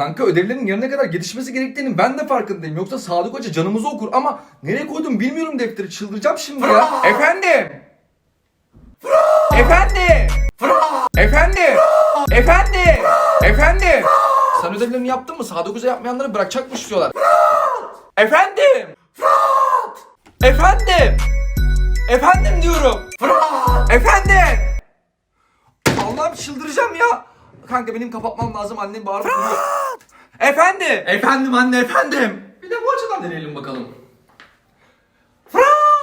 Kanka ödevlerin yarına kadar yetişmesi gerektiğinin ben de farkındayım. Yoksa Sadık Hoca canımızı okur ama nereye koydum bilmiyorum defteri. Çıldıracağım şimdi ya. Efendim. Efendim. Efendim. Efendim. Efendim. Sen ödevlerini yaptın mı? Sadık Hoca yapmayanları bırakacakmış diyorlar. Efendim. Efendim. Efendim diyorum. Efendim. Allah'ım çıldıracağım ya. Kanka benim kapatmam lazım annem bağırıp duruyor. Efendim. Efendim anne efendim. Bir de bu açıdan deneyelim bakalım.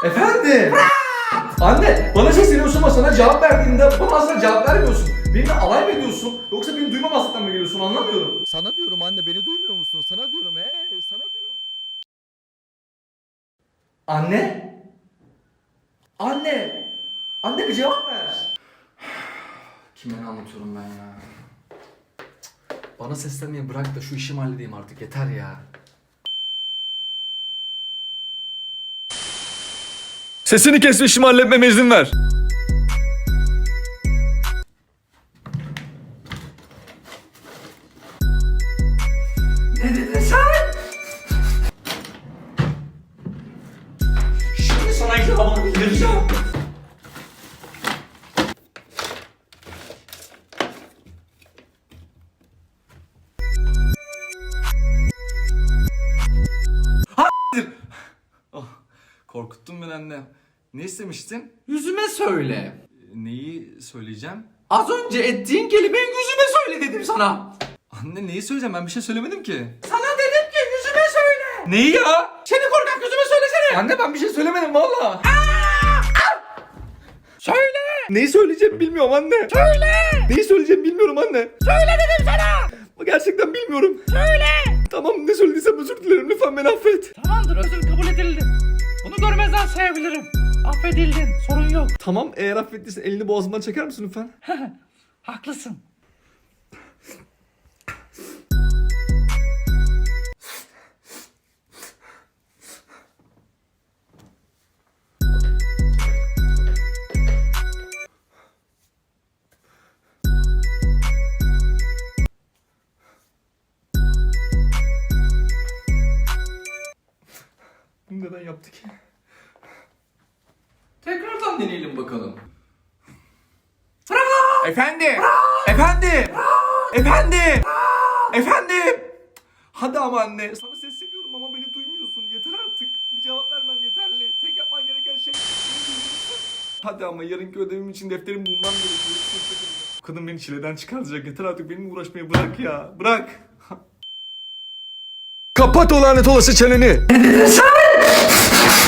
Efendim. Anne bana sesleniyorsun ama sana cevap verdiğinde bana asla cevap vermiyorsun. Benimle alay mı ediyorsun? Yoksa beni duymamazlıktan mı geliyorsun anlamıyorum. Sana diyorum anne beni duymuyor musun? Sana diyorum hey sana diyorum. Anne? Anne! Anne bir cevap ver. Kime ne anlatıyorum ben ya? Bana seslenmeyi bırak da şu işimi halledeyim artık yeter ya. Sesini kes ve işimi halletmeme izin ver. Ne dedin sen? Şimdi sana cevabını bildireceğim. Korkuttun beni anne. Ne istemiştin? Yüzüme söyle. Neyi söyleyeceğim? Az önce ettiğin kelimeyi yüzüme söyle dedim sana. Anne neyi söyleyeceğim? Ben bir şey söylemedim ki. Sana dedim ki yüzüme söyle. Neyi ya? Seni korkak yüzüme söylesene. Anne ben bir şey söylemedim valla. Söyle. Neyi söyleyeceğimi bilmiyorum anne. Söyle. Neyi söyleyeceğimi bilmiyorum anne. Söyle dedim sana. Gerçekten bilmiyorum. Söyle. Tamam ne söylediysem özür dilerim lütfen beni affet. Tamamdır özür kabul edildi. Bunu görmezden sayabilirim. Affedildin sorun yok. Tamam eğer affettiysen elini boğazımdan çeker misin lütfen? Haklısın. Bunu neden yaptı ki? Tekrardan deneyelim bakalım. Efendim. Efendim. Efendim. Efendim. Hadi ama anne. Sana sesleniyorum ama beni duymuyorsun. Yeter artık. Bir cevap vermen yeterli. Tek yapman gereken şey. Hadi ama yarınki ödevim için defterimi bulmam gerekiyor. Kadın beni çileden çıkartacak. Yeter artık benimle uğraşmayı bırak ya. Bırak. Kapat o lanet olası çeneni.